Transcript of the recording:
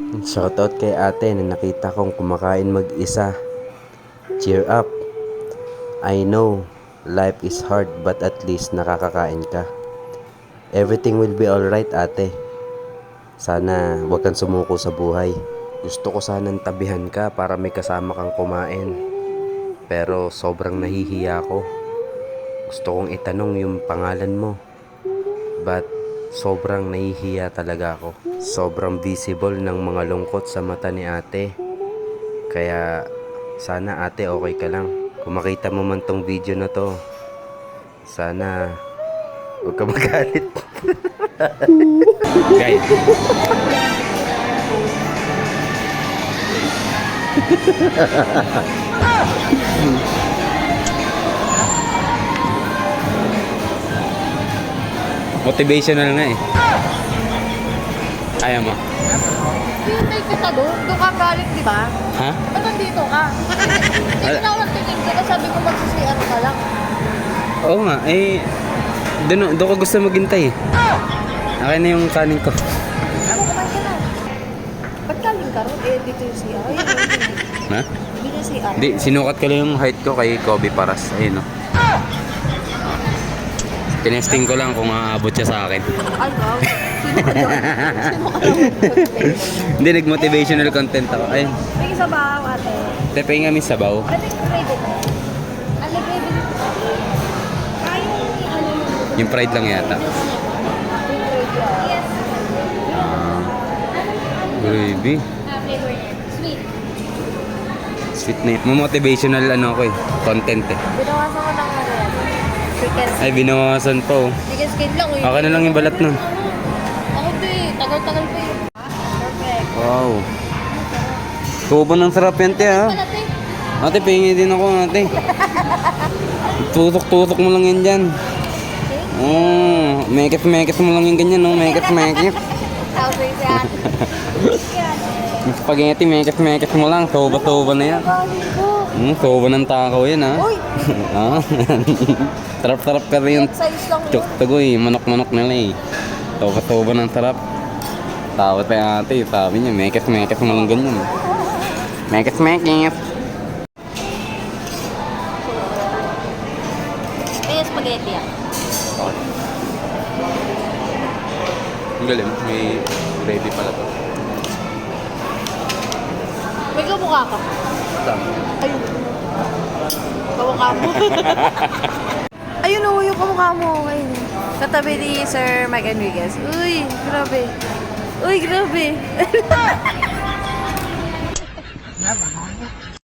Shoutout kay ate na nakita kong kumakain mag-isa. Cheer up. I know life is hard but at least nakakakain ka. Everything will be alright ate. Sana wag kang sumuko sa buhay. Gusto ko sanang tabihan ka para may kasama kang kumain. Pero sobrang nahihiya ako. Gusto kong itanong yung pangalan mo. But sobrang nahihiya talaga ako. Sobrang visible ng mga lungkot sa mata ni ate. Kaya sana ate okay ka lang. Kung makita mo man tong video na to, sana huwag ka magalit. Guys. Motivational nga eh. Ayaw mo. Hintay kita doon. Doon ka galing, di ba? Ha? Ba't nandito ka? Hindi na ako nagtitig ka. Sabi ko magsisiyar ka lang. Oo nga, eh, doon, doon ko gusto maghintay eh. Akin na yung kanin ko. Ako kumain ka na. Ba't galing ka ron? Eh, dito yung CR. Ayun. Ha? Dito yung CR. Hindi, sinukat ko lang yung height ko kay Kobe Paras. Ayun o. Tinesting ko lang kung aabot siya sa akin. Ay, wow. Sino ka doon? Sino ka doon? Hindi, nag-motivational content ako. Ayun. May isa ba, ate? Tepe nga may sabaw. Yung gravy mo? Ayaw ni ano yung pride lang yata. Yes. Ah, gravy. flavor niya. Sweet. Sweet na yun. Motivational ano ko eh. Content eh. Binawasan ko ng Chicken Ay, binawasan pa oh. Skin lang eh. Akin na lang yung balat nun. Ako di, tagal-tagal pa yun. Perfect. Wow. Tubo ng sarap yan, te ha. Eh. Ate, pahingi din ako, ate. Tutok-tutok mo lang yan dyan. Oh, mekit-mekit mo lang yung ganyan, no? Mekit-mekit. Tawag sa isa ate. Yung spaghetti, mekit-mekit mo lang. Soba-soba na yan. Hmm, soba ng takaw yan, ha? Uy! Ah, Sarap-sarap ka rin yung tuktugoy. Manok-manok nila eh. Soba-soba ng sarap. Tawad pa yung ate, sabi niya, mekit-mekit mo lang ganyan. Mekit-mekit. May spaghetti ah. Ang galing, may gravy pala to. May kamukha ka. Tama. Ayun. Kamukha mo. Ayun o, yung kamukha mo. Okay. Katabi ni Sir Mike Enriquez. Uy, grabe. Uy, grabe.